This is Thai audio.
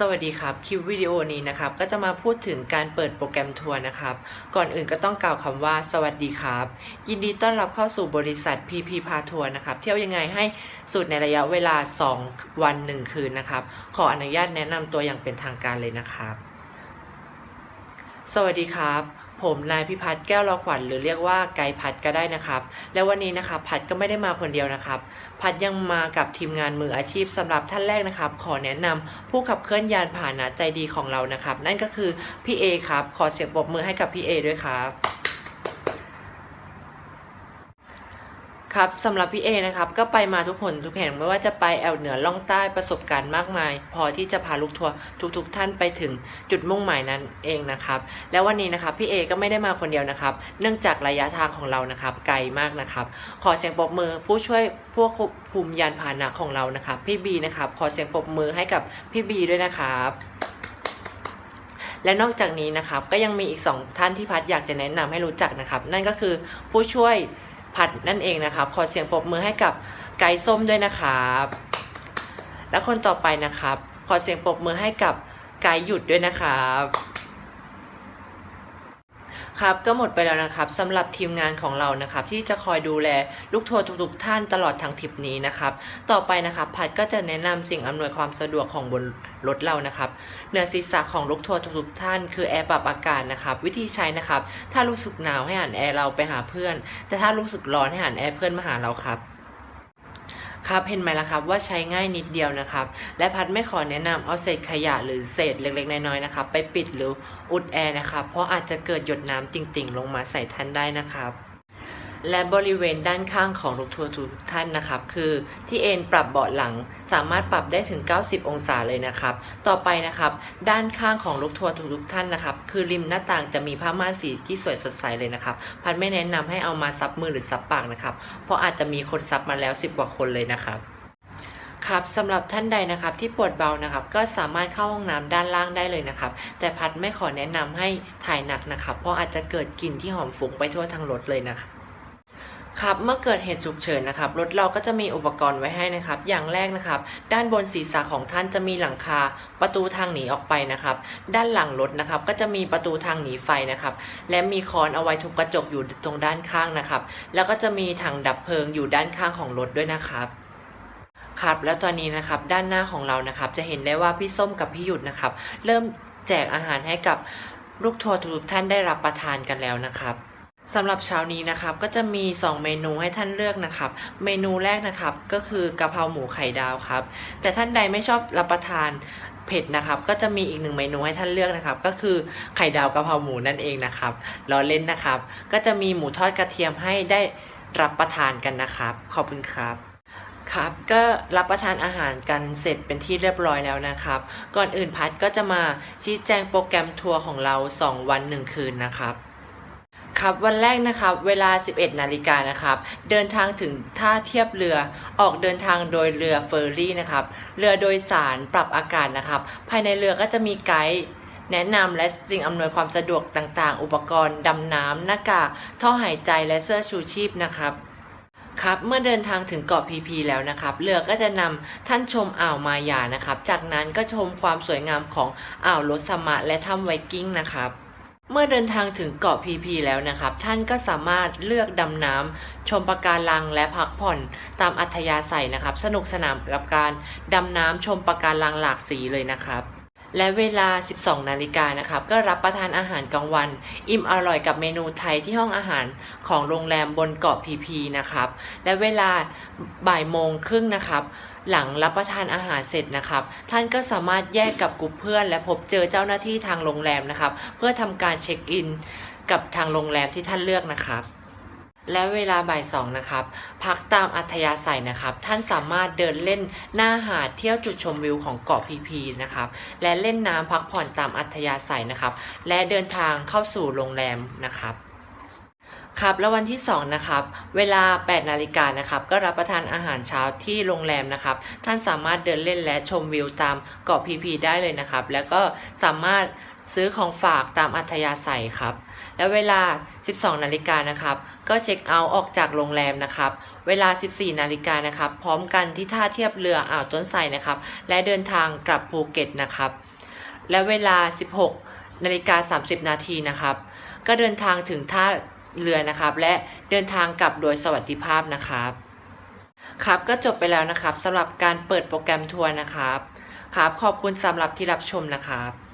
สวัสดีครับ คลิปวิดีโอนี้นะครับ ก็จะมาพูดถึงการเปิดโปรแกรมทัวร์นะครับ ก่อนอื่นก็ต้องกล่าวคำว่า สวัสดีครับ ยินดีต้อนรับเข้าสู่บริษัท PP พาทัวร์นะครับ เที่ยวยังไงให้สุดในระยะเวลา 2 วัน 1 คืนนะครับ ขออนุญาตแนะนำตัวอย่างเป็นทางการเลยนะครับ สวัสดีครับ ผมนายพิพัฒน์แก้วรอขวัญหรือเรียกว่าไกด์พัดก็ได้นะครับ และวันนี้นะครับพัดก็ไม่ได้มาคนเดียวนะครับ พัดยังมากับทีมงานมืออาชีพสำหรับท่านแรกนะครับ ขอแนะนำผู้ขับเคลื่อนยานพาหนะใจดีของเรานะครับ นั่นก็คือพี่เอครับ ขอเสียงปรบมือให้กับพี่เอด้วยครับ ครับสำหรับพี่เอนะครับก็ไปมาทุกคนทุกแห่งไม่ว่าจะไปแอลเหนือล่องใต้ประสบการณ์มากมาย พอที่จะพาลูกทัวร์ทุกๆทท่านไปถึงจุดมุ่งหมายนั้นเองนะครับ แล้ววันนี้นะครับพี่เอก็ไม่ได้มาคนเดียวนะครับ เนื่องจากระยะทางของเรานะครับไกลมากนะครับ ขอเสียงปรบมือผู้ช่วยพวกควบคุมยานพาหนะของเรานะครับพี่บีนะครับขอเสียงปรบมือให้กับพี่บีด้วยนะครับและนอกจากนี้นะครับก็ยังมีอีกสองท่านที่พัดอยากจะแนะนำให้รู้จักนะครับ นั่นก็คือผู้ช่วย ผัดนั่นเองนะครับ ขอเสียงปรบมือให้กับไก่ส้มด้วยนะครับ และคนต่อไปนะครับ ขอเสียงปรบมือให้กับไก่หยุดด้วยนะครับ ครับก็หมดไปแล้วนะครับสำหรับทีมงานของเรานะครับ ที่จะคอยดูแลลูกทัวร์ทุกๆท่านตลอดทางทริปนี้นะครับ ต่อไปนะครับพัดก็จะแนะนำสิ่งอำนวยความสะดวกของบนรถเรานะครับเหนือศีรษะของลูกทัวร์ทุกๆท่านคือแอร์ปรับอากาศนะครับวิธีใช้นะครับ ถ้ารู้สึกหนาวให้หันแอร์เราไปหาเพื่อน แต่ถ้ารู้สึกร้อนให้หันแอร์เพื่อนมาหาเราครับ ครับเห็นไหมล่ะครับว่าใช้ง่ายนิดเดียวนะครับ และพัดไม่ขอแนะนำเอาเศษขยะหรือเศษเล็กๆ น้อยๆนะครับ ไปปิดหรืออุดแอร์นะครับ เพราะอาจจะเกิดหยดน้ำติ่งๆ ลงมาใส่ท่านได้นะครับ และบริเวณด้านข้างของรถทัวร์ทุกท่านนะครับ คือที่เอนปรับเบาะหลังสามารถปรับได้ถึง 90 องศาเลยนะครับ ต่อไปนะครับ ด้านข้างของรถทัวร์ทุกท่านนะครับ คือริมหน้าต่างจะมีผ้าม่านสีที่สวยสดใสเลยนะครับ พัดไม่แนะนำให้เอามาซับมือหรือซับปากนะครับ เพราะอาจจะมีคนซับมาแล้ว 10 กว่าคนเลยนะครับครับสำหรับท่านใดนะครับที่ปวดเบานะครับ ก็สามารถเข้าห้องน้ำด้านล่างได้เลยนะครับ แต่พัดไม่ขอแนะนำให้ถ่ายหนักนะครับ เพราะอาจจะเกิดกลิ่นที่หอมฟุ้งไปทั่วทั้งรถเลยนะครับ ครับเมื่อเกิดเหตุฉุกเฉินนะครับรถเราก็จะมีอุปกรณ์ไว้ให้นะครับ อย่างแรกนะครับ ด้านบนศีรษะของท่านจะมีหลังคาประตูทางหนีออกไปนะครับ ด้านหลังรถนะครับ ก็จะมีประตูทางหนีไฟนะครับ และมีค้อนเอาไว้ทุบกระจกอยู่ตรงด้านข้างนะครับ แล้วก็จะมีถังดับเพลิงอยู่ด้านข้างของรถด้วยนะครับครับแล้วตอนนี้นะครับด้านหน้าของเรานะครับ จะเห็นได้ว่าพี่ส้มกับพี่หยุดนะครับ เริ่มแจกอาหารให้กับลูกทัวร์ทุกท่านได้รับประทานกันแล้วนะครับ สำหรับเช้านี้นะครับก็จะมี 2 เมนูให้ท่านเลือกนะครับ เมนูแรกนะครับก็คือกะเพราหมูไข่ดาวครับ แต่ท่านใดไม่ชอบรับประทานเผ็ดนะครับ ก็จะมีอีกหนึ่งเมนูให้ท่านเลือกนะครับ ก็คือไข่ดาวกะเพราหมูนั่นเองนะครับล้อเล่นนะครับ ก็จะมีหมูทอดกระเทียมให้ได้รับประทานกันนะครับ ขอบคุณครับครับก็รับประทานอาหารกันเสร็จเป็นที่เรียบร้อยแล้วนะครับ ก่อนอื่นพัดก็จะมาชี้แจงโปรแกรมทัวร์ของเรา 2 วัน 1 คืนนะครับ ครับวันแรกนะครับเวลา 11 นาฬิกานะครับเดินทางถึงท่าเทียบเรือออกเดินทางโดยเรือเฟอร์รี่นะครับเรือโดยสารปรับอากาศนะครับ ภายในเรือก็จะมีไกด์แนะนำและสิ่งอำนวยความสะดวกต่างๆ อุปกรณ์ดำน้ำหน้ากากท่อหายใจและเสื้อชูชีพนะครับครับเมื่อเดินทางถึงเกาะพีพีแล้วนะครับ เรือก็จะนำท่านชมอ่าวมายานะครับ จากนั้นก็ชมความสวยงามของอ่าวโรสมะและถ้ำไวกิ้งนะครับ เมื่อเดินทางถึงเกาะพีพีแล้วนะครับ ท่านก็สามารถเลือกดำน้ำชมปะการังและพักผ่อนตามอัธยาศัยนะครับ สนุกสนานกับการดำน้ำชมปะการังหลากสีเลยนะครับ และเวลา 12 นาฬิกานะครับ ก็รับประทานอาหารกลางวัน อิ่มอร่อยกับเมนูไทยที่ห้องอาหารของโรงแรมบนเกาะพีพีนะครับ และเวลาบ่ายโมงครึ่งนะครับ หลังรับประทานอาหารเสร็จนะครับ ท่านก็สามารถแยกกับกลุ่มเพื่อน และพบเจอเจ้าหน้าที่ทางโรงแรมนะครับ เพื่อทำการเช็คอิน กับทางโรงแรมที่ท่านเลือกนะครับ และเวลาบ่ายสองนะครับ พักตามอัธยาศัยนะครับ ท่านสามารถเดินเล่นหน้าหาดเที่ยวจุดชมวิวของเกาะพีพีนะครับ และเล่นน้ำพักผ่อนตามอัธยาศัยนะครับ และเดินทางเข้าสู่โรงแรมนะครับครับแล้ววันที่2นะครับเวลา 8 นาฬิกานะครับก็รับประทานอาหารเช้าที่โรงแรมนะครับท่านสามารถเดินเล่นและชมวิวตามเกาะพีพีได้เลยนะครับ แล้วก็สามารถซื้อของฝากตามอัธยาศัยครับ แล้วเวลา 12 นาฬิกานะครับ ก็เช็คเอาท์ออกจากโรงแรมนะครับ เวลา 14 นาฬิกานะครับ พร้อมกันที่ท่าเทียบเรืออ่าวต้นไทรนะครับ และเดินทางกลับภูเก็ตนะครับ และเวลา 16 นาฬิกา 30 นาทีนะครับ ก็เดินทางถึงท่าเรือนะครับ และเดินทางกลับโดยสวัสดิภาพนะครับ ครับก็จบไปแล้วนะครับสำหรับการเปิดโปรแกรมทัวร์นะครับครับขอบคุณสำหรับที่รับชมนะครับ